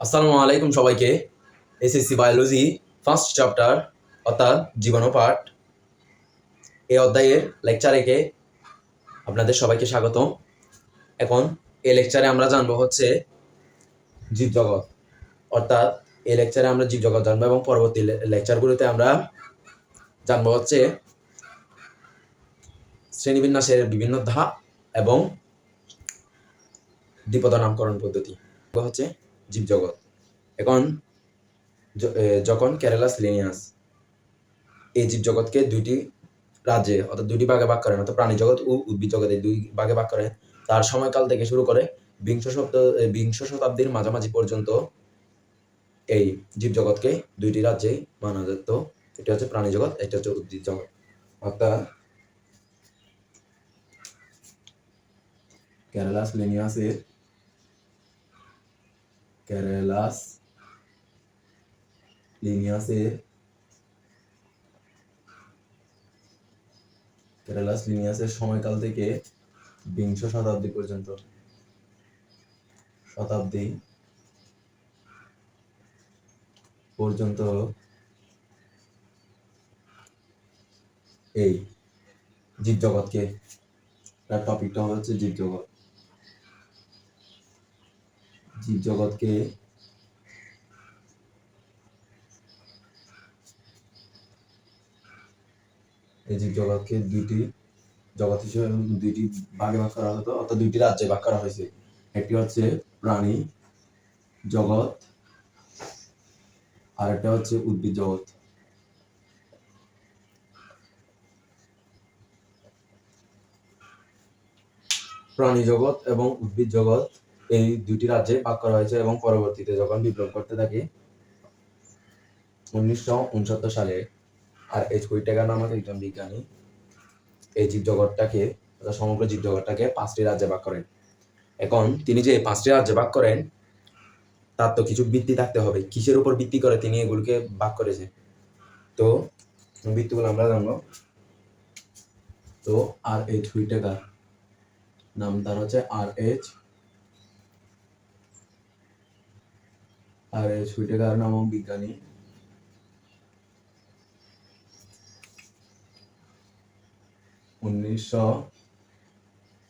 আসসালামু আলাইকুম সবাইকে। এসএসসি বায়োলজি ফার্স্ট চ্যাপ্টার অর্থাৎ জীবাণু পাঠ। এই অধ্যায়ের লেকচার একে আপনাদের সবাইকে স্বাগত এখন এই লেকচারে আমরা জানব হচ্ছে জীবজগৎ। অর্থাৎ এই লেকচারে আমরা জীবজগৎ জানব এবং পরবর্তী লেকচারগুলোতে আমরা জানব হচ্ছে শ্রেণীবিন্যাসের বিভিন্ন ধাপ এবং দ্বিপদ নামকরণ পদ্ধতি। হচ্ছে জীবজগৎ। এখন যখন কেরালা সিলেনিয়াস এই জীবজগৎকে দুইটি রাজ্যে অর্থাৎ দুইটি ভাগে ভাগ করেন, অর্থাৎ প্রাণী জগৎ ও উদ্ভিদ জগতে দুই ভাগে ভাগ করেন, তার সময়কাল থেকে শুরু করে বিংশ শব্দ বিংশ শতাব্দীর মাঝামাঝি পর্যন্ত এই জীবজগৎকে দুইটি রাজ্যে মানা যেত। এটি হচ্ছে প্রাণী জগৎ এটা হচ্ছে উদ্ভিদ জগৎ অর্থাৎ কেরালা সিলেনিয়াসের কেরালাস লিনিয়াসের কেরালাস লিনিয়াসের সময়কাল থেকে বিংশ শতাব্দী পর্যন্ত। শতাব্দী পর্যন্ত এই জীবজগৎকে। তার টপিকটা হচ্ছে জীবজগৎ। জীবজগৎকে এই জীবজগৎকে দুইটি জগৎ হিসেবে দুইটি ভাগে ভাগ করা হতো অর্থাৎ দুইটি রাজ্যে ভাগ করা হয়েছে। একটি হচ্ছে প্রাণী, জগৎ, আর একটা হচ্ছে উদ্ভিদ জগৎ। প্রাণী জগৎ এবং উদ্ভিদ জগৎ এই দুটি রাজ্যে ভাগ করা হয়েছে এবং পরবর্তীতে যখন বিপ্লব করতে থাকে, উনিশশো উনসত্তর সালে আর এইচ কুইটেগার নামক একজন বিজ্ঞানী এই জীবজগৎটাকে সমগ্র জীবজগৎটাকে পাঁচটি রাজ্যে ভাগ করেন। এখন তিনি যে পাঁচটি রাজ্যে ভাগ করেন, তার তো কিছু ভিত্তি থাকতে হবে। কিসের উপর ভিত্তি করে তিনি এগুলোকে ভাগ করেছে? তো, ভিত্তিগুলো আমরা জানব। তো, আর এইচ হুইটেকার নাম তার হচ্ছে R H R H Whittaker নামক বিজ্ঞানী। উনিশশো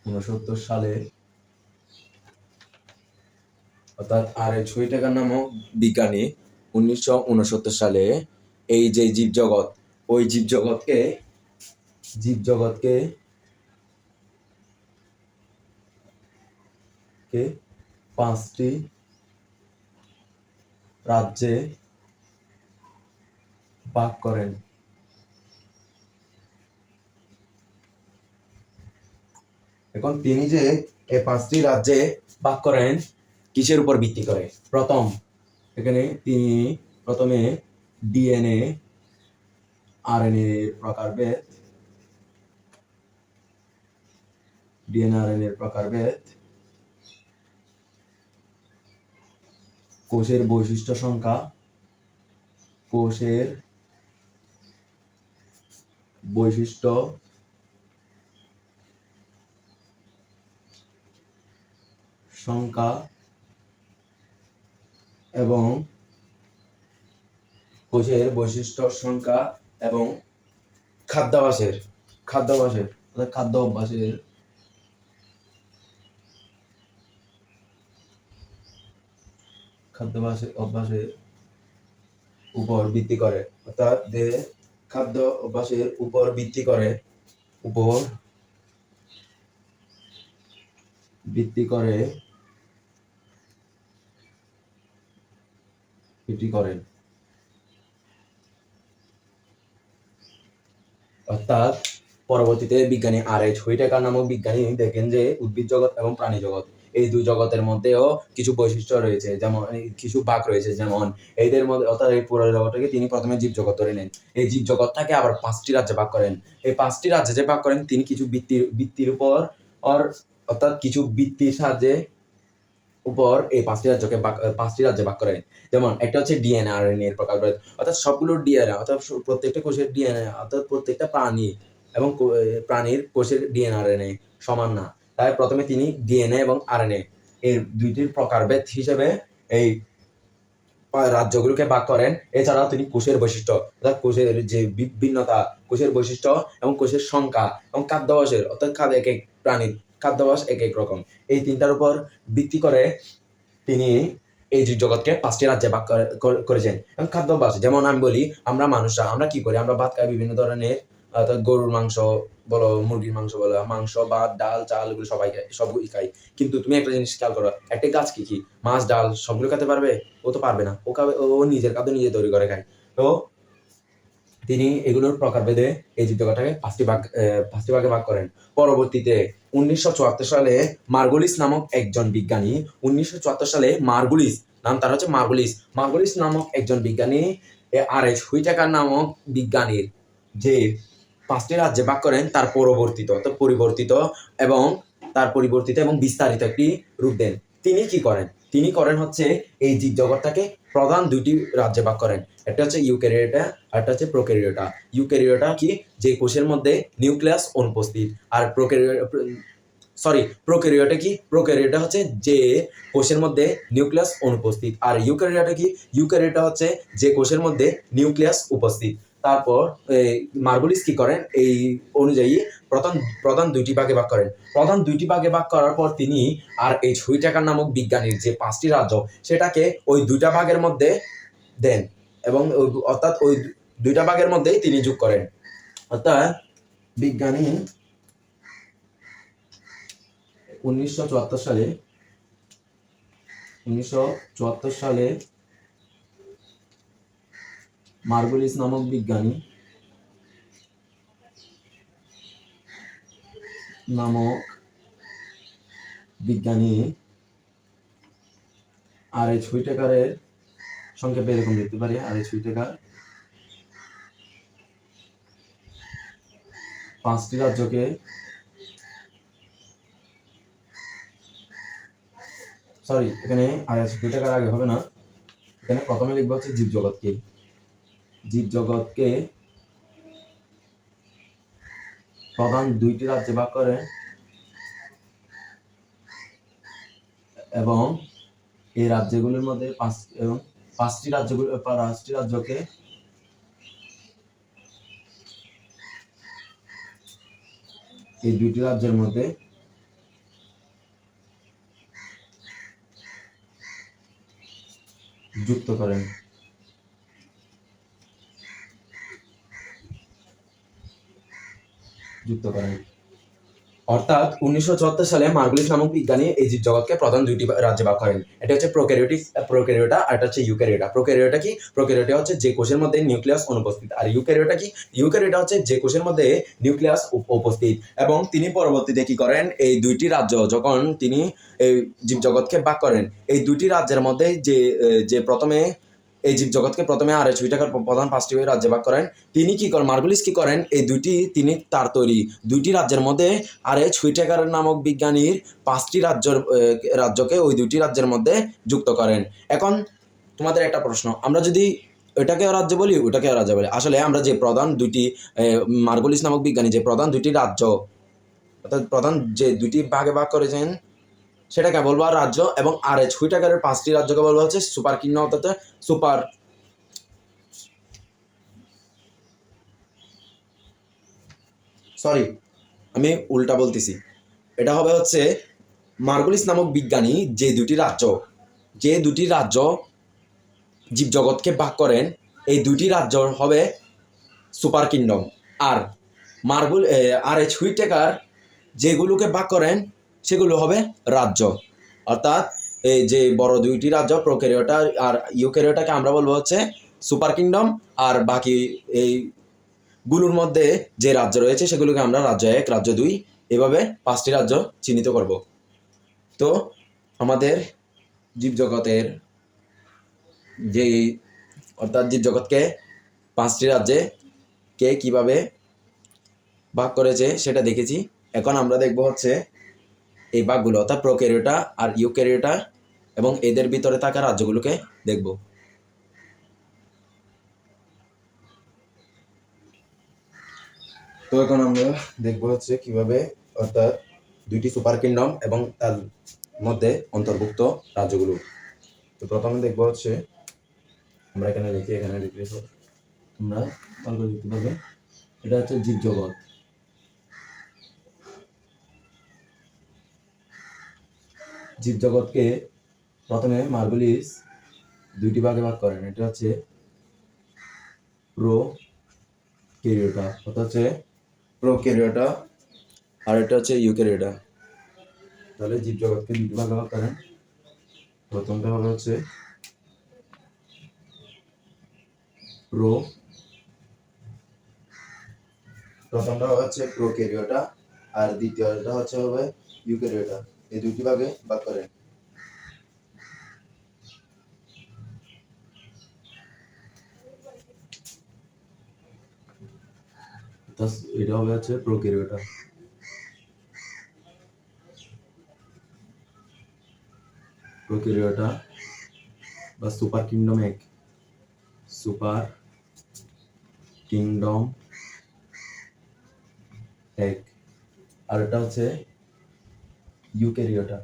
উনসত্তর সালে, অর্থাৎ আর এইচ হুইটেকার নামক বিজ্ঞানী, উনিশশো উনসত্তর সালে এই যে জীবজগৎ, ওই জীবজগৎকে জীবজগৎকে, কে? পাঁচটি রাজ্যে ভাগ করেন। এখন তিনি যে এই পাঁচটি রাজ্যে ভাগ করেন, কিসের উপর ভিত্তি করে? প্রথম, এখানে তিনি প্রথমে ডিএনএ, আরএনএ প্রকারভেদ, ডিএনএ, আরএনএ প্রকারভেদ কোষের বৈশিষ্ট্য সংখ্যা কোষের বৈশিষ্ট্য সংখ্যা এবং কোষের বৈশিষ্ট্য সংখ্যা এবং খাদ্যাভাসের খাদ্যাভ্যাসের অর্থাৎ খাদ্য অভ্যাসের খাদ্যাভ্যাসের অভ্যাসের উপর ভিত্তি করে। অর্থাৎ যে খাদ্য অভ্যাসের উপর ভিত্তি করে, উপর ভিত্তি করে এটি করেন অর্থাৎ পরবর্তীতে বিজ্ঞানী আর এইচ হুইটেকার নামক বিজ্ঞানী দেখেন যে উদ্ভিদ জগৎ এবং প্রাণী জগৎ। এই দুই জগতের মধ্যেও কিছু বৈশিষ্ট্য রয়েছে, যেমন কিছু ভাগ রয়েছে, যেমন, এদের মধ্যে, অর্থাৎ এই পুরো জগৎটাকে তিনি প্রথমে জীব জগৎ ধরে নেন। এই জীব জগৎটাকে আবার পাঁচটি রাজ্যে ভাগ করেন। এই পাঁচটি রাজ্যে যে ভাগ করেন, তিনি কিছু বৃত্তির বৃত্তির উপর, অর, অর্থাৎ কিছু বৃত্তির সাহায্যে উপর এই পাঁচটি রাজ্যকে পাঁচটি রাজ্যে ভাগ করেন। যেমন, একটা হচ্ছে ডিএনএ আর এর প্রকারভেদ অর্থাৎ সবগুলো ডিএনএ, অর্থাৎ প্রত্যেকটা কোষের ডিএনএ, অর্থাৎ প্রত্যেকটা প্রাণী এবং প্রাণীর কোষের ডিএনএ আর সমান না। তাই প্রথমে তিনি ডিএনএ এবং আরএনএ এর দুইটির প্রকারভেদ হিসেবে এই রাজ্যগুলোকে ভাগ করেন। এছাড়াও তিনি কোষের বৈশিষ্ট্য, অর্থাৎ কোষের যে ভিন্নতা, কোষের বৈশিষ্ট্য এবং কোষের সংখ্যা এবং খাদ্যাভ্যাসের অর্থাৎ খাদ্য এক এক প্রাণীর খাদ্যাভ্যাস এক এক রকম। এই তিনটার উপর ভিত্তি করে তিনি এই জগৎকে পাঁচটি রাজ্যে ভাগ করে- করে- করেছেন। এবং খাদ্যাভ্যাস যেমন আমি বলি, আমরা মানুষরা, আমরা কি করি? আমরা ভাত খাই বিভিন্ন ধরনের, অর্থাৎ গরুর মাংস বলো, মুরগির মাংস বলো, মাংস, ভাত, ডাল, চাল, এগুলো সবাই খায় সবগুলোই খাই কিন্তু তুমি একটা জিনিস খেয়াল করো, একটা গাছ কি কি? মাছ, ডাল, সবগুলো খেতে পারবে? ও তো পারবে না। ও খাবে, ও নিজের খাদ্য নিজে তৈরি করে খায়। তো তিনি এগুলোর প্রকার প্রকারভেদে এই জীবজগৎটাকে পাঁচটি ভাগ পাঁচটি ভাগে ভাগ করেন। পরবর্তীতে উনিশশো চুয়াত্তর সালে মার্গুলিস নামক একজন বিজ্ঞানী, উনিশশো চুয়াত্তর সালে মার্গুলিস, নাম তার হচ্ছে মার্গুলিস। মার্গুলিস নামক একজন বিজ্ঞানী আর এস হুইটাকার নামক বিজ্ঞানীর, যে পাঁচটি রাজ্যে ভাগ করেন, তার পরবর্তিত অর্থাৎ পরিবর্তিত এবং তার পরিবর্তিত এবং বিস্তারিত একটি রূপ দেন। তিনি কি করেন? তিনি করেন হচ্ছে এই জীব জগৎটাকে প্রধান দুইটি রাজ্যে ভাগ করেন। একটা হচ্ছে ইউক্যারিওটা আর একটা হচ্ছে প্রোক্যারিওটা। ইউক্যারিওটা কি? যে কোষের মধ্যে নিউক্লিয়াস অনুপস্থিত। আর প্রোক্যারিও সরি প্রোক্যারিওটা কি? প্রোক্যারিওটা হচ্ছে যে কোষের মধ্যে নিউক্লিয়াস অনুপস্থিত। আর ইউক্যারিওটা কি? ইউক্যারিওটা হচ্ছে যে কোষের মধ্যে নিউক্লিয়াস উপস্থিত। তারপর এই, মার্গুলিস কি করেন? এই অনুযায়ী প্রধান প্রধান দুইটি ভাগে ভাগ করেন। প্রধান দুইটি ভাগে ভাগ করার পর তিনি আর এই হুইটাকার নামক বিজ্ঞানীর যে পাঁচটি রাজ্য সেটাকে ওই দুইটা ভাগের মধ্যে দেন এবং অর্থাৎ ওই দুইটা ভাগের মধ্যেই তিনি যোগ করেন। অর্থাৎ বিজ্ঞানী উনিশশো চুয়াত্তর সালে উনিশশো চুয়াত্তর সালে মার্গুলিস নামক বিজ্ঞানী নামক বিজ্ঞানী আর এই ছুইটেকারের সংক্ষেপে এরকম লিখতে পারি আর এই ছুইটেকার পাঁচটি রাজ্যকে সরি, এখানে আর ছুইটেকার আগে হবে না, এখানে প্রথমে লিখব হচ্ছে জীবজগৎকে জীবজগৎকে প্রধান দুইটি রাজ্যে ভাগ করে এবং এই রাজ্যগুলোর মধ্যে পাঁচ, এবং পাঁচটি রাজ্যগুলো পাঁচটি রাজ্যকে এই দুইটি রাজ্যের মধ্যে যুক্ত করেন। যুক্ত করেন। অর্থাৎ উনিশশো চুয়াত্তর সালে মার্গুলিস নামক বিজ্ঞানী এই জীব জগৎকে প্রধান দুইটি রাজ্যে ভাগ করেন। এটা হচ্ছে প্রোক্যারিওটিক প্রোক্যারিওটা আর এটা হচ্ছে ইউক্যারিওটা। প্রোক্যারিওটা কি? প্রোক্যারিওটা হচ্ছে যে কোষের মধ্যে নিউক্লিয়াস অনুপস্থিত। আর ইউক্যারিওটা কি? ইউক্যারিওটা হচ্ছে যে কোষের মধ্যে নিউক্লিয়াস উপস্থিত। এবং তিনি পরবর্তীতে কি করেন? এই দুইটি রাজ্য যখন তিনি এই জীবজগৎকে ভাগ করেন, এই দুইটি রাজ্যের মধ্যে যে যে প্রথমে এই জীব জগৎকে প্রথমে আর ছুই টাকার প্রধান পাঁচটি রাজ্যে ভাগ করেন। তিনি কি করেন? মার্গুলিস কি করেন? এই দুইটি তিনি তার তৈরি। দুইটি রাজ্যের মধ্যে আর এই ছুইটেকার নামক বিজ্ঞানীর পাঁচটি রাজ্যর রাজ্যকে ওই দুইটি রাজ্যের মধ্যে যুক্ত করেন। এখন তোমাদের একটা প্রশ্ন। আমরা যদি এটাকে রাজ্য বলি ওটাকে রাজ্য বলি। আসলে আমরা যে প্রধান আহ, মার্গুলিস নামক বিজ্ঞানী যে প্রধান দুইটি রাজ্য অর্থাৎ প্রধান যে দুইটি ভাগে ভাগ করেছেন সেটাকে বলব রাজ্য এবং আর এই ছুই টাকারের পাঁচটি রাজ্যকে বলব হচ্ছে সুপার কিংডম অর্থাৎ সুপার সরি, আমি উল্টা বলতেছি। এটা হবে হচ্ছে মার্গুলিস নামক বিজ্ঞানী যে দুটি রাজ্য, যে দুটি রাজ্য জীবজগৎকে ভাগ করেন, এই দুটি রাজ্য হবে সুপার কিংডম। আর মার্গুল আর এই হুইটেকার যেগুলোকে ভাগ করেন সেগুলো হবে রাজ্য। অর্থাৎ এই যে বড় দুইটি রাজ্য, প্রোক্যারিওটা আর ইউক্যারিওটাকে আমরা বলব হচ্ছে সুপার কিংডম আর বাকি এই গুলোর মধ্যে যে রাজ্য রয়েছে সেগুলোকে আমরা রাজ্য এক, রাজ্য দুই এভাবে পাঁচটি রাজ্য চিহ্নিত করব। তো আমাদের জীবজগতের যে অর্থাৎ জীবজগৎকে পাঁচটি রাজ্যে কে কীভাবে ভাগ করেছে সেটা দেখেছি। এখন আমরা দেখব হচ্ছে এই ভাগগুলো অর্থাৎ প্রোক্যারিওটা আর ইউক্যারিওটা এবং এদের ভিতরে থাকা রাজ্যগুলোকে দেখব। তো এখন আমরা দেখব হচ্ছে কীভাবে, অর্থাৎ দুইটি সুপার কিংডম এবং তার মধ্যে অন্তর্ভুক্ত রাজ্যগুলো। তো প্রথমে দেখব হচ্ছে, আমরা এখানে লিখি এখানে লিখলে তোমরা এটা হচ্ছে জীবজগৎ। জীবজগৎকে প্রথমে মার্গুলিস দুইটি ভাগে ভাগ করেন। এটা হচ্ছে প্রো ক্যারিওটা অর্থাৎ হচ্ছে প্রো ক্যারিওটা আর এটা হচ্ছে ইউক্যারিওটা। তাহলে জীবজগৎকে দুটি ভাগে ভাগ করেন। প্রথমটা হবে হচ্ছে প্রো প্রথমটা হচ্ছে প্রো ক্যারিওটা আর দ্বিতীয়টা হচ্ছে হবে ইউক্যারিওটা। এই দুটি ভাগে ভাগ করেন এটা হবে হচ্ছে প্রোক্যারিওটা প্রোক্যারিওটা বা সুপার কিংডম এক। সুপার কিংডম এক। আর এটা হচ্ছে ইউক্যারিওটা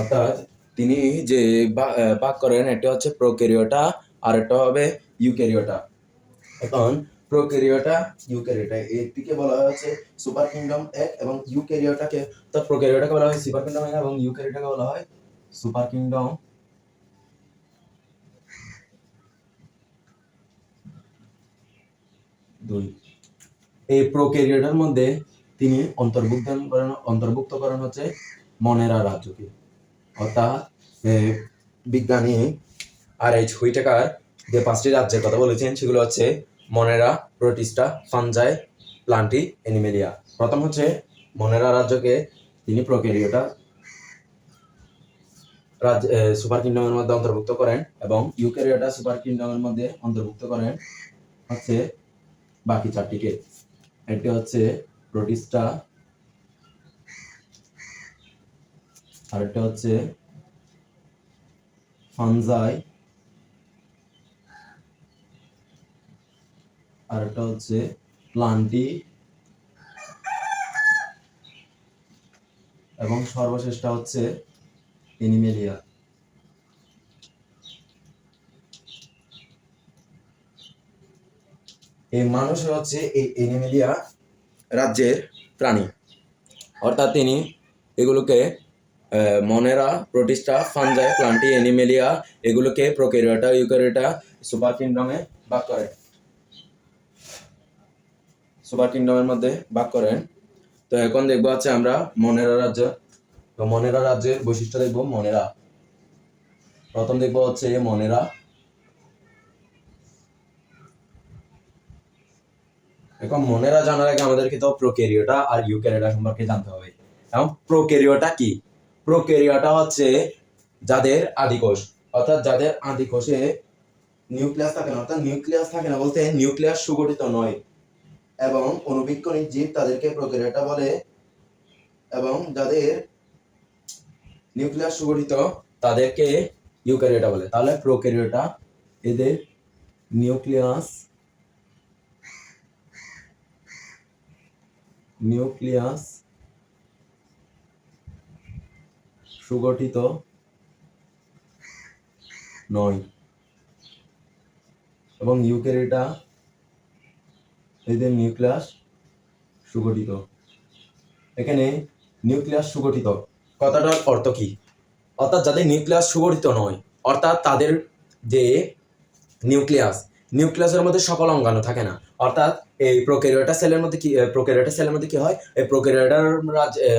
অর্থাৎ তিনি যে ভাগ করেন, এটা হচ্ছে প্রোক্যারিওটা আর এটা হবে ইউক্যারিওটা এখন প্রোক্যারিওটা ইউক্যারিওটা একটিকে বলা হচ্ছে সুপার কিংডম এক এবং ইউক্যারিওটাকে তো প্রোক্যারিওটাকে বলা হয় সুপার কিংডম এক এবং ইউক্যারিওটাকে বলা হয় সুপার কিংডম দুই। এই প্রোক্যারিওটার মধ্যে তিনি অন্তর্ভুক্ত অন্তর্ভুক্ত করেন হচ্ছে মনেরা রাজ্যকে। অর্থাৎ বিজ্ঞানী আর এইচ হুইটেকার যে পাঁচটি রাজ্যের কথা বলেছেন, সেগুলো হচ্ছে Monera, Protista, fungi, Plantae, Animalia. প্রথম হচ্ছে মনেরা রাজ্যকে তিনি প্রোক্যারিওটা রাজ্য সুপার কিংডমের মধ্যে অন্তর্ভুক্ত করেন এবং ইউকেরিয়াটা সুপার কিংডমের মধ্যে অন্তর্ভুক্ত করেন হচ্ছে বাকি চারটিকে একটি হচ্ছে প্রোটিস্টা আরেকটা হচ্ছে ফানজাই, আরেকটা হচ্ছে প্লান্টি এবং সর্বশেষটা হচ্ছে এনিমেলিয়া। এই মানুষ হচ্ছে এই এনিমেলিয়া রাজ্যের প্রাণী। অর্থাৎ তিনি এগুলোকে Monera, Protista, fungi Plantae Animalia, এগুলোকে প্রোকেরিওটা ইউক্যারিওটা, সুপার কিংডমে ভাগ করেন সুপার কিংডমের মধ্যে ভাগ করেন তো এখন দেখব হচ্ছে আমরা মনেরা রাজ্য। তো মনেরা রাজ্যের বৈশিষ্ট্য দেখব মনেরা। প্রথম দেখব হচ্ছে মনেরা। এখন মনেরা জানার আগে আমাদেরকে তো প্রোক্যারিওটা আর ইউক্যারিওটা সম্পর্কে জানতে হবে। এবং প্রোক্যারিওটা কি? প্রোক্যারিওটা হচ্ছে যাদের আদিকোষ। অর্থাৎ যাদের আদিকোষে নিউক্লিয়াস থাকে না, অর্থাৎ নিউক্লিয়াস থাকে না বলতে নিউক্লিয়াস সুগঠিত নয়। এবং অনুবীক্ষণিক জীব তাদেরকে প্রোক্যারিওটা বলে এবং যাদের নিউক্লিয়াস সুগঠিত, তাদেরকে ইউক্যারিওটা বলে। তাহলে প্রোক্যারিওটা এদের নিউক্লিয়াস নিউক্লিয়াস সুগঠিত নয় এবং ইউক্যারিওটা এদের নিউক্লিয়াস সুগঠিত। এখানে নিউক্লিয়াস সুগঠিত। কথাটার অর্থ কি? অর্থাৎ যাদের নিউক্লিয়াস সুগঠিত নয়, অর্থাৎ তাদের যে নিউক্লিয়াস নিউক্লিয়াসের মধ্যে সকল অঙ্গাণু থাকে না। অর্থাৎ এই প্রোক্যারিওটা সেলের মধ্যে কি প্রোক্যারিওটা সেলের মধ্যে কি হয়? এই প্রোক্যারিওটার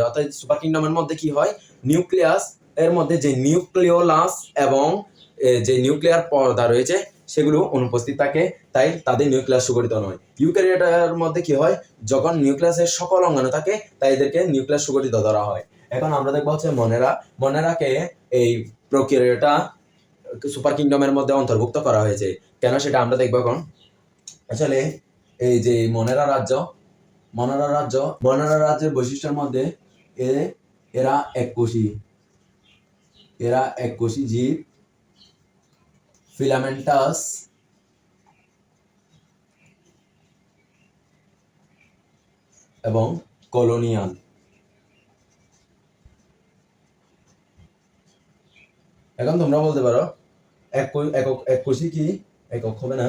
অর্থাৎ সুপার কিংডমের মধ্যে কি হয়? নিউক্লিয়াস এর মধ্যে যে নিউক্লিওলাস এবং যে নিউক্লিয়ার পর্দা রয়েছে, সেগুলো অনুপস্থিত থাকে, তাই তাদের নিউক্লিয়াস সুগঠিত নয়। ইউক্যারিওটার মধ্যে কি হয়? যখন নিউক্লিয়াসের সকল অঙ্গাণু থাকে, তাই এদেরকে নিউক্লিয়াস সুগঠিত ধরা হয়। এখন আমরা দেখব হচ্ছে মনেরা, মনেরাকে এই প্রোক্যারিওটা সুপার কিংডমের মধ্যে অন্তর্ভুক্ত করা হয়েছে। কেন সেটা আমরা দেখব এখন? আসলে এই যে মনেরা রাজ্য মনেরা রাজ্য, মনেরা রাজ্যের বৈশিষ্ট্যের মধ্যে এ, এরা এককোষী। এরা এককোষী জীব ফিলামেন্টাস এবং কলোনিয়াল এখন তোমরা বলতে পারো এক এক কোষী কি? একক হবে না,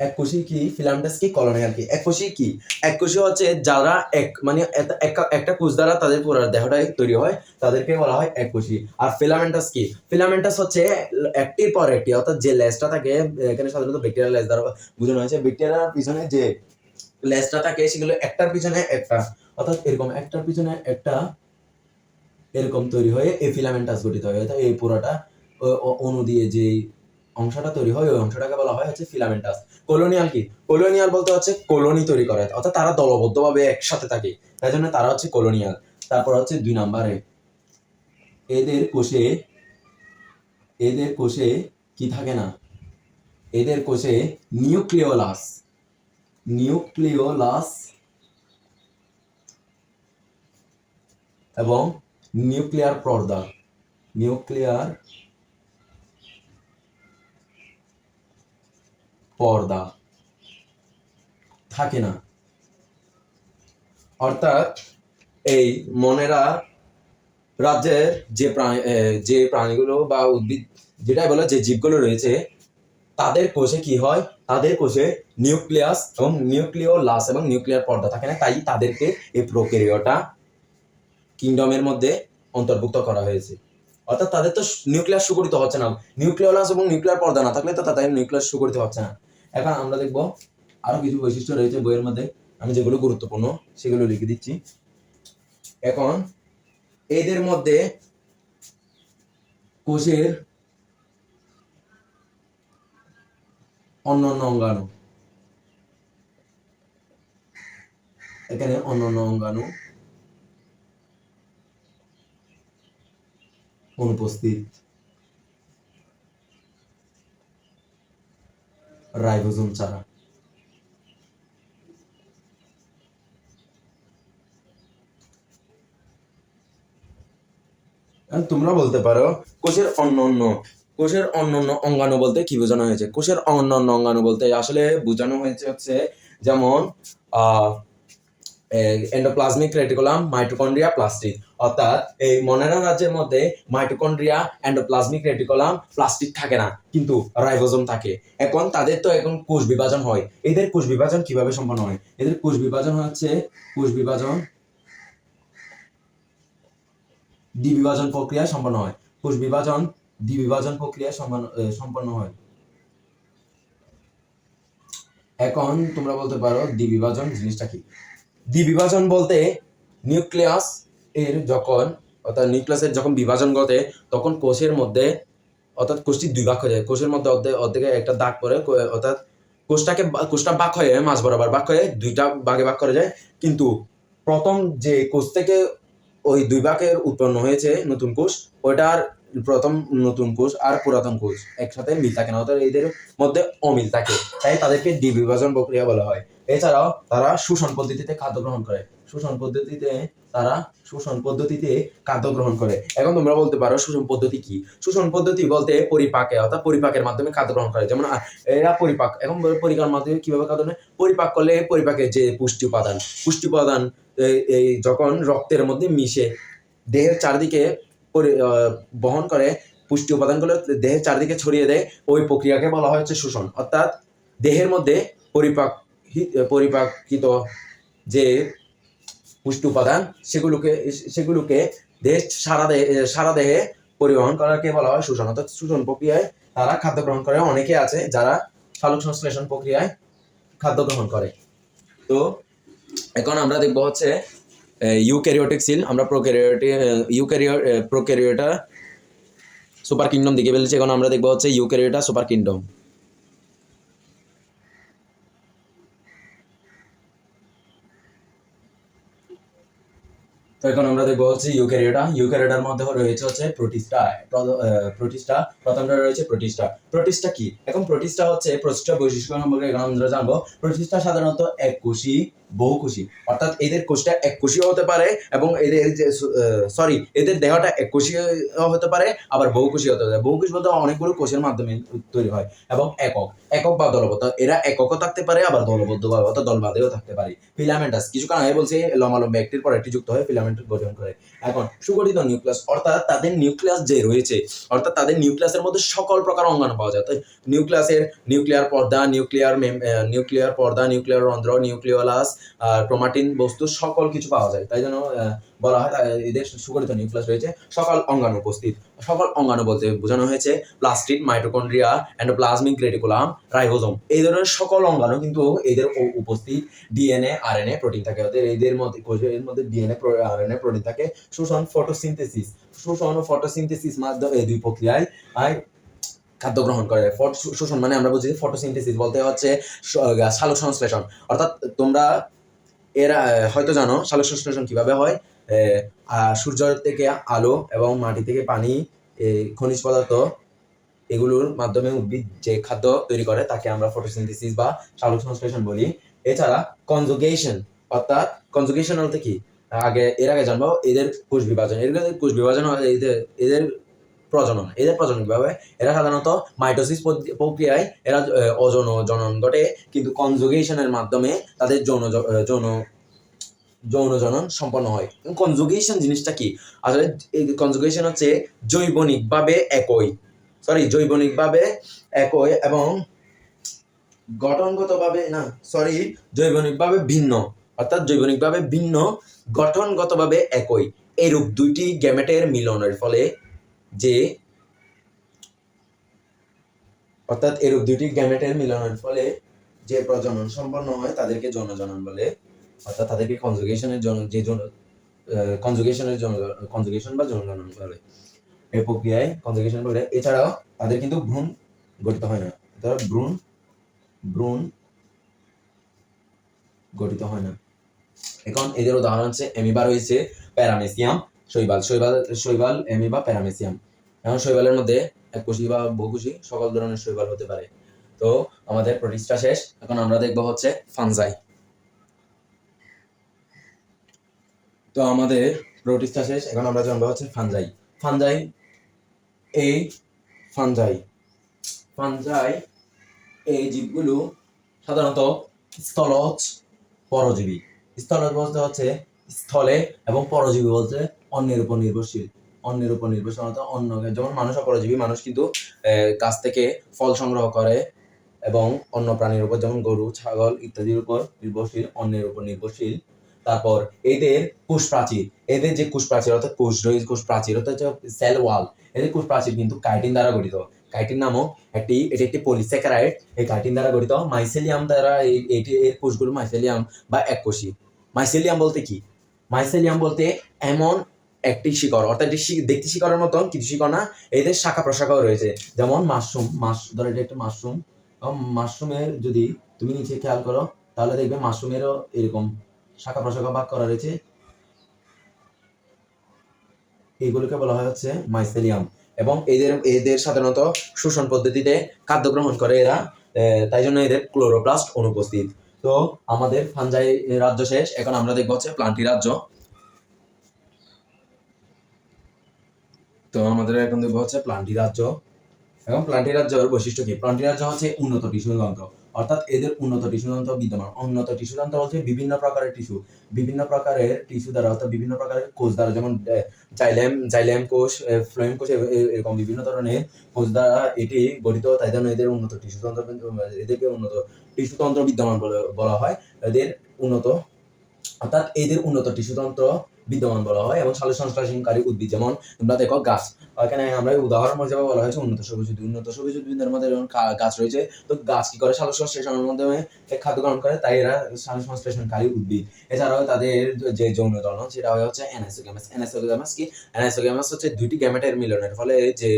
এক কোষী কি ফিলামেন্টাস কি কলোনিয়াল কি? এক কোষী কি? এক কোষী হচ্ছে যারা এক মানে একটা কোষ দ্বারা তাদের পুরো দেহটাই তৈরি হয়, তাদেরকে বলা হয় এক কোষী আর ফিলামেন্টাস কি? ফিলামেন্টাস হচ্ছে একটির পর একটি, অর্থাৎ যে লেজটা থাকে, এখানে সাধারণত ব্যাকটেরিয়াল লেজ দ্বারা বোঝানো হয়েছে। ব্যাকটেরিয়ার পিছনে যে লেজটা থাকে, সেগুলো একটার পিছনে একটা। অর্থাৎ এরকম একটার পিছনে একটা এরকম তৈরি হয়ে এই ফিলামেন্টাস গঠিত হয়। অর্থাৎ এই পুরোটা অণু দিয়ে যে অংশটা তৈরি হয়, ওই অংশটাকে বলা হয় হচ্ছে ফিলামেন্টাস কলোনিয়াল কি? কলোনিয়াল বলতে হচ্ছে কলোনি তৈরি করে, অর্থাৎ তারা দলবদ্ধভাবে একসাথে থাকে, তাই জন্য তারা হচ্ছে কলোনিয়াল তারপর হচ্ছে দুই নাম্বারে, এদের কোষে এদের কোষে কি থাকে না? এদের কোষে নিউক্লিওলাস। নিউক্লিওলাস এবং নিউক্লিয়ার পর্দা। নিউক্লিয়ার পর্দা থাকে না। অর্থাৎ এই মনেরা রাজ্যের যে প্রাণী যে প্রাণীগুলো বা উদ্ভিদ, যেটাই বলে, যে জীবগুলো রয়েছে, তাদের কোষে কি হয়? তাদের কোষে নিউক্লিয়াস এবং নিউক্লিওলাস এবং নিউক্লিয়ার পর্দা থাকে না। তাই তাদেরকে এই প্রক্রিয়াটা কিংডমের মধ্যে অন্তর্ভুক্ত করা হয়েছে। অর্থাৎ তাদের তো নিউক্লিয়াস সুগঠিত হচ্ছে না। নিউক্লিওলাস এবং নিউক্লিয়ার পর্দা না থাকলে তো তাদের নিউক্লিয়াস সুগঠিত হচ্ছে না। এখন আমরা দেখব আরও কিছু বৈশিষ্ট্য রয়েছে বইয়ের মধ্যে। আমি যেগুলো গুরুত্বপূর্ণ সেগুলো লিখে দিচ্ছি। এখন এদের মধ্যে কোষের অন্যান্য অঙ্গাণু। এখানে অন্যান্য অঙ্গাণু অনুপস্থিত। রাইবোজোম ছাড়া। তোমরা বলতে পারো, কোষের অন্য অন্য কোষের অন্য অন্য অঙ্গাণু বলতে কি বোঝানো হয়েছে? কোষের অন্য অন্য অঙ্গাণু বলতে আসলে বোঝানো হয়েছে হচ্ছে যেমন এন্ডোপ্লাজমিক রেটিকুলাম মাইটোকন্ড্রিয়া প্লাস্টিক অর্থাৎ এই মনেরা রাজ্যের মধ্যে মাইটোকন্ড্রিয়া এন্ডোপ্লাজমিক রেটিকুলাম প্লাস্টিক থাকে না কিন্তু রাইবোজোম থাকে। এখন তাদের তো এখন কোষ বিভাজন হয়। এদের কোষ বিভাজন কীভাবে সম্পন্ন হয়? এদের কোষ বিভাজন হচ্ছে কোষ বিভাজন দ্বিবিভাজন প্রক্রিয়া সম্পন্ন হয়। কোষ বিভাজন দ্বিবিভাজন এ, সম্পন্ন হয়। এখন তোমরা বলতে পারো দ্বিবিভাজন জিনিসটা কি? দ্বিবিভাজন বলতে নিউক্লিয়াস এর যখন, অর্থাৎ নিউক্লিয়াসের যখন বিভাজন ঘটে, তখন কোষের মধ্যে, অর্থাৎ কোষটি দুই ভাগ হয়ে যায়। কোষের মধ্যে অর্ধেক অর্ধেকে একটা দাগ পড়ে অর্থাৎ কোষটাকে কোষটা ভাগ হয়ে মাঝ বরাবর ভাগ হয়ে দুইটা ভাগে ভাগ করা যায়। কিন্তু প্রথম যে কোষ থেকে ওই দুই ভাগের উৎপন্ন হয়েছে নতুন কোষ, ওইটার প্রথম নতুন কোষ আর পুরাতন কোষ একসাথে মিল থাকে না, অর্থাৎ এদের মধ্যে অমিল থাকে। তাই তাদেরকে ডিবিভাজন প্রক্রিয়া বলা হয়। এছাড়াও তারা শোষণ পদ্ধতিতে খাদ্য গ্রহণ করে। শোষণ পদ্ধতিতে তারা শোষণ পদ্ধতিতে খাদ্য গ্রহণ করে। এখন তোমরা বলতে পারো শোষণ পদ্ধতি কি? শোষণ পদ্ধতি বলতে পরিপাকে, অর্থাৎ পরিপাকের মাধ্যমে খাদ্য গ্রহণ করে। যেমন এরা পরিপাক। এখন পরিপাকের মাধ্যমে কীভাবে খাদ্য নেয় পরিপাক করলে পরিপাকের যে পুষ্টি উপাদান পুষ্টি উপাদান যখন রক্তের মধ্যে মিশে, দেহের চারদিকে বহন করে, পুষ্টি উপাদানগুলো দেহের চারদিকে ছড়িয়ে দেয়। ওই প্রক্রিয়াকে বলা হয় হচ্ছে শোষণ। অর্থাৎ দেহের মধ্যে পরিপাক পরিপাকিত যে পুষ্টি উপাদান, সেগুলোকে সেগুলোকে দেহ, সারা দেহে সারা দেহে পরিবহন করাকে বলা হয় শোষণ। অর্থাৎ শোষণ প্রক্রিয়ায় তারা খাদ্য গ্রহণ করে। অনেকে আছে যারা সালোক সংশ্লেষণ প্রক্রিয়ায় খাদ্য গ্রহণ করে। তো এখন আমরা দেখব হচ্ছে ইউক্যারিওটিক সিল, আমরা prokaryote eukaryo prokaryota super kingdom দিকে ফেলেছি। এখন আমরা দেখব হচ্ছে ইউক্যারিওটা সুপার কিংডম। তো এখন আমরা দেখব হচ্ছে ইউক্যারিওটা। ইউক্যারিওটার মধ্যে রয়েছে হচ্ছে প্রোটিস্টা প্রোটিস্টা প্রথমটা রয়েছে প্রোটিস্টা। প্রোটিস্টা কি? এখন প্রোটিস্টা হচ্ছে প্রোটিস্টা বৈশিষ্ট্য সম্পর্কে এখন আমরা জানব। প্রোটিস্টা সাধারণত এক কোষী বহুকোষী অর্থাৎ এদের কোষটা এক কোষীয় হতে পারে এবং এদের যে সরি এদের দেহটা এক কোষীয় হতে পারে, আবার বহুকোষী হতে পারে। বহুকোষ বলতে অনেকগুলো কোষের মাধ্যমে তৈরি হয় এবং একক। একক বা দলবদ্ধ। এরা এককও থাকতে পারে, আবার দলবদ্ধ বা অর্থাৎ দলবাদেও থাকতে পারে। ফিলামেন্টাস কিছু কারণ আগে বলছে লম্বালম্বি একটির পর একটি যুক্ত হয়ে ফিলামেন্ট গঠন করে। এখন, সুগঠিত নিউক্লিয়াস অর্থাৎ তাদের নিউক্লিয়াস যে রয়েছে, অর্থাৎ তাদের নিউক্লিয়াসের মধ্যে সকল প্রকার অঙ্গাণু পাওয়া যায়। নিউক্লিয়াসের নিউক্লিয়ার পর্দা নিউক্লিয়ার নিউক্লিয়ার পর্দা নিউক্লিয়ার রন্ধ্র নিউক্লিওলাস ক্রোমাটিন বস্তু সকল কিছু পাওয়া যায়। তাই জন্য বলা হয় এদের সুগঠিত নিউক্লিয়াস রয়েছে। সকল অঙ্গাণু উপস্থিত। সকল অঙ্গাণু বলতে বোঝানো হয়েছে plastid mitochondria endoplasmic reticulum ribosome এই ধরনের সকল অঙ্গাণু কিন্তু এদের উপস্থিত ডিএনএ আরএনএ প্রোটিন থাকে। ওদের এদের মধ্যে এর মধ্যে ডিএনএ আরএনএ প্রোটিন থাকে। শোষণ ফটোসিনথেসিস শোষণ ও ফটোসিনথেসিস মাধ্যমে এই দুই প্রক্রিয়ায় খাদ্য গ্রহণ করে। শোষণ মানে আমরা বুঝি ফটোসিনথেসিস বলতে হচ্ছে সালোক সংশ্লেষণ। অর্থাৎ তোমরা এরা হয়তো জানো সালোক সংশ্লেষণ কীভাবে হয়? সূর্য থেকে আলো এবং মাটি থেকে পানি খনিজ পদার্থ এগুলোর মাধ্যমে উদ্ভিদ যে খাদ্য তৈরি করে তাকে আমরা ফটোসিনথেসিস বা সালোক সংশ্লেষণ বলি। এছাড়া কনজুগেশন, অর্থাৎ কনজুগেশন বলতে কি? আগে, এর আগে জানব, এদের কোষ বিভাজন। এদের কোষ বিভাজন এদের এদের প্রজনন এদের প্রজনন কীভাবে এরা সাধারণত মাইটোসিস প্রক্রিয়ায় এরা অযৌন জনন ঘটে, কিন্তু কনজুগেশনের মাধ্যমে তাদের যৌন যৌন যৌন জনন সম্পন্ন হয়। কনজুগেশন জিনিসটা কি? আসলে কনজুগেশন হচ্ছে জৈবনিকভাবে একই। সরি, জৈবনিকভাবে একই এবং গঠনগতভাবে, না, সরি, জৈবনিকভাবে ভিন্ন। অর্থাৎ জৈবনিকভাবে ভিন্ন, গঠনগতভাবে একই। এরূপ দুইটি গ্যামেটের মিলনের ফলে যে অর্থাৎ এরূপ দুইটি গ্যামেটের মিলনের ফলে যে প্রজনন সম্পন্ন হয়, তাদেরকে যৌন জনন বলে। অর্থাৎ তাদেরকে কনজুগেশনের জন্য যে যৌন কনজুগেশনের জন্য কনজুগেশন বা যৌন জনন বলে। এই প্রক্রিয়ায় কনজুগেশন বলে। এছাড়াও তাদের কিন্তু ভ্রূণ গঠিত হয় না। তারা ভ্রূণ ভ্রূণ গঠিত হয় না। এখন এদের উদাহরণ হচ্ছে এমিবা রয়েছে প্যারামেসিয়াম। শৈবাল শৈবাল শৈবাল এমিবা প্যারামেসিয়াম। এখন শৈবালের মধ্যে এককোষী বা বহুকোষী সকল ধরনের শৈবাল হতে পারে। তো আমাদের প্রোটিস্টা শেষ। এখন আমরা দেখব হচ্ছে ফানজাই তো আমাদের প্রোটিস্টা শেষ। এখন আমরা জানব হচ্ছে ফানজাই ফানজাই এই ফানজাই ফানজাই এই জীবগুলো সাধারণত স্থলজ পরজীবী। স্থলজ বলতে হচ্ছে স্থলে এবং পরজীবী বলতে অন্যের উপর নির্ভরশীল, অন্যের উপর নির্ভরশীল অর্থাৎ অন্য যেমন মানুষ অপরজীবী, মানুষ কিন্তু গাছ থেকে ফল সংগ্রহ করে এবং অন্য প্রাণীর উপর, যেমন গরু, ছাগল ইত্যাদির উপর নির্ভরশীল, অন্যের উপর নির্ভরশীল। তারপর এদের কোষ প্রাচীর এদের যে কোষ প্রাচীর অর্থাৎ কোষ রয়েছে কোষ প্রাচীর অর্থাৎ সেল ওয়াল এদের কোষ প্রাচীর কিন্তু কাইটিন দ্বারা গঠিত। কাইটিন নামক একটি, এটি একটি পলিস্যাকারাইড এই কাইটিন দ্বারা গঠিত মাইসেলিয়াম দ্বারা এটি, এর কোষগুলো মাইসেলিয়াম বা এক এককোষী। মাইসেলিয়াম বলতে কি? মাইসেলিয়াম বলতে এমন একটি শিকড়, অর্থাৎ একটি শি- দেখতে শিকড়ের মতন কিছু শিকড় না, এদের শাখা প্রশাখাও রয়েছে। যেমন মাশরুম মাস ধরো এটা একটা মাশরুম। মাশরুমের যদি তুমি নিচে খেয়াল করো, তাহলে দেখবে মাশরুমেরও এরকম শাখা প্রশাখা ভাগ করা রয়েছে। এইগুলোকে বলা হয় হচ্ছে মাইসেলিয়াম এবং এদের এদের সাধারণত শোষণ পদ্ধতিতে খাদ্য গ্রহণ করে এরা তাই জন্য এদের ক্লোরোপ্লাস্ট অনুপস্থিত। তো আমাদের ফানজাই রাজ্য শেষ। এখন আমরা দেখব হচ্ছে প্লান্টি রাজ্য। তো আমাদের এখন দেখব হচ্ছে প্লান্টি রাজ্য। এবং প্লান্টি রাজ্যের বৈশিষ্ট্য কি? প্লান্টি রাজ্য হচ্ছে উন্নত টিস্যু যন্ত্র। অর্থাৎ এদের উন্নত টিস্যু যন্ত্র বিদ্যমান। উন্নত টিস্যু যন্ত্র হচ্ছে বিভিন্ন প্রকারের টিস্যু। বিভিন্ন প্রকারের টিস্যু দ্বারা অর্থাৎ বিভিন্ন প্রকারের কোষ দ্বারা, যেমন জাইলেম জাইলেম কোষ ফ্লোয়েম কোষ এরকম বিভিন্ন ধরনের কোষ দ্বারা এটি গঠিত। তাই জন্য এদের উন্নত টিস্যু তন্ত্র এদেরকে উন্নত টিস্যু তন্ত্র বিদ্যমান বলে, বলা হয়। এদের উন্নত, অর্থাৎ এদের উন্নত টিস্যু তন্ত্র বিদ্যমান বলা হয় এবং সালে সংশ্লেষণকারী উদ্ভিদ, যেমন তোমরা দেখো গাছ। এখানে আমরা উদাহরণ হিসেবে বলা হয়েছে উন্নত সবুজ উদ্ভিদ উন্নত সবুজ উদ্ভিদের মধ্যে যেমন গাছ রয়েছে, তো গাছ কি করে? সালে সংশ্লেষণের মাধ্যমে খাদ্য গ্রহণ করে, তাই এরা সালে সংশ্লেষণকারী উদ্ভিদ। এছাড়াও তাদের যে যৌন দলন, সেটা হচ্ছে অ্যানাসোগ্যামাস অ্যানাসোগ্যামাস কি? অ্যানাসোগ্যামাস হচ্ছে দুইটি গ্যামেটের মিলনের, ফলে যে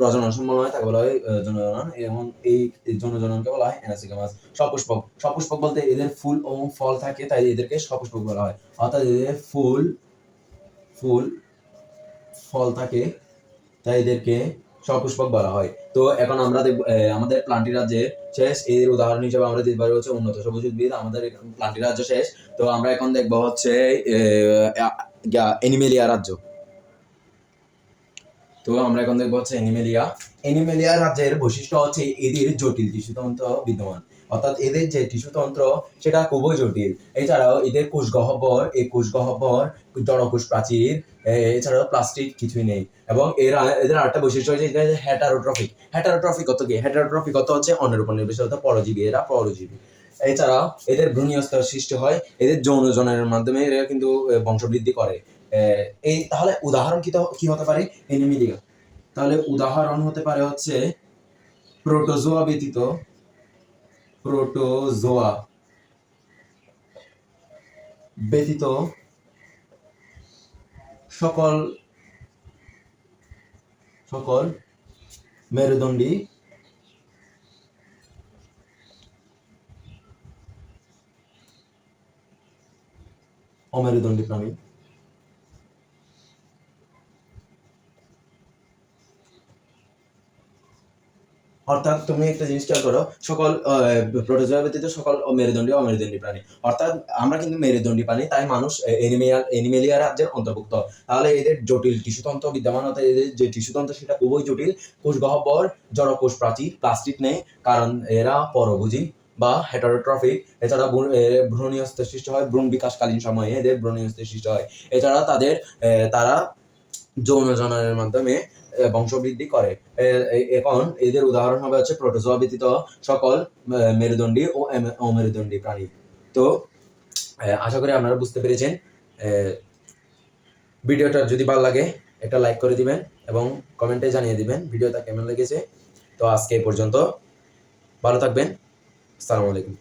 প্রজনন হয় তাকে বলা হয় আহ, যৌনজনন এবং এই যৌনজননকে বলা হয় অ্যানাসোগ্যামাস সপুষ্পক সপুষ্পক বলতে এদের ফুল ও ফল থাকে তাই এদেরকে সপুষ্পক বলা হয় অর্থাৎ এদের ফুল ফুল ফল থাকে তাই এদেরকে সপুষ্পক বলা হয় তো এখন আমরা আমাদের প্লান্টি রাজ্যের শেষ এর উদাহরণ হিসেবে আমরা দিতে পারি হচ্ছে উন্নত সবুজ উদ্ভিদ আমাদের প্লান্টি রাজ্য শেষ তো আমরা এখন দেখব হচ্ছে এনিমেলিয়া রাজ্য তো আমরা এখন দেখব হচ্ছে এনিমেলিয়া এনিমেলিয়া রাজ্যের বৈশিষ্ট্য হচ্ছে এদের জটিল টিস্যুতন্ত্র বিদ্যমান। অর্থাৎ এদের যে টিস্যুতন্ত্র সেটা খুবই জটিল। এছাড়াও এদের কোষ গহ্বর, এই কোষ গহ্বর জড়কোষ প্রাচীর এছাড়াও প্লাস্টিক কিছুই নেই। এবং এরা, এদের আরেকটা বৈশিষ্ট্য হচ্ছে হ্যাটারোট্রফিক হ্যাটারোট্রফিক কত কি? হ্যাটারোট্রফিক কত হচ্ছে? অন্যের উপর নির্ভরশীল, অর্থাৎ পরজীবী, এরা পরজীবী। এছাড়া এদের ভ্রূণীয়স্তর সৃষ্টি হয়, এদের যৌন জনের মাধ্যমে, এরা কিন্তু বংশবৃদ্ধি করে। এই তাহলে উদাহরণ কি কি হতে পারে? এনিমিলিয়া তাহলে উদাহরণ হতে পারে হচ্ছে প্রোটোজোয়া ব্যতীত প্রোটোজোয়া ব্যতীত সকল সকল মেরুদণ্ডী অমেরুদণ্ডী প্রাণী অর্থাৎ তুমি একটা জিনিস খেয়াল করো সকল প্রোটোজোয়া ব্যতীত সকল মেরুদণ্ডী অমেরুদণ্ডী প্রাণী। অর্থাৎ আমরা কিন্তু মেরুদণ্ডী প্রাণী তাই মানুষ এনিমিয়া এনিমেলিয়া রাজ্যের অন্তর্ভুক্ত। তাহলে এদের জটিল টিস্যুতন্ত্র বিদ্যমান অর্থাৎ এদের যে টিস্যুতন্ত্র সেটা খুবই জটিল। কোষ গহ্বর জড়কোষ প্রাচীর প্লাস্টিক নেই কারণ এরা পরভোজী বা হেটারোট্রফিক এছাড়া ভ্রূণ- এ, ভ্রূণীয়স্থ সৃষ্টি হয় ভ্রূণ বিকাশকালীন সময়ে এদের ভ্রূণীয়স্থ সৃষ্টি হয়। এছাড়া তাদের তারা যৌন জননের মাধ্যমে বংশবৃদ্ধি করে। এখন এদের উদাহরণ হবে হচ্ছে প্রোটোজোয়া ব্যতীত সকল মেরুদণ্ডী ও অমেরুদণ্ডী প্রাণী। তো আশা করি আপনারা বুঝতে পেরেছেন। ভিডিওটা যদি ভালো লাগে একটা লাইক করে দিবেন এবং কমেন্টে জানিয়ে দিবেন ভিডিওটা কেমন লেগেছে। তো আজকে এই পর্যন্ত। ভালো থাকবেন। আসসালামু আলাইকুম।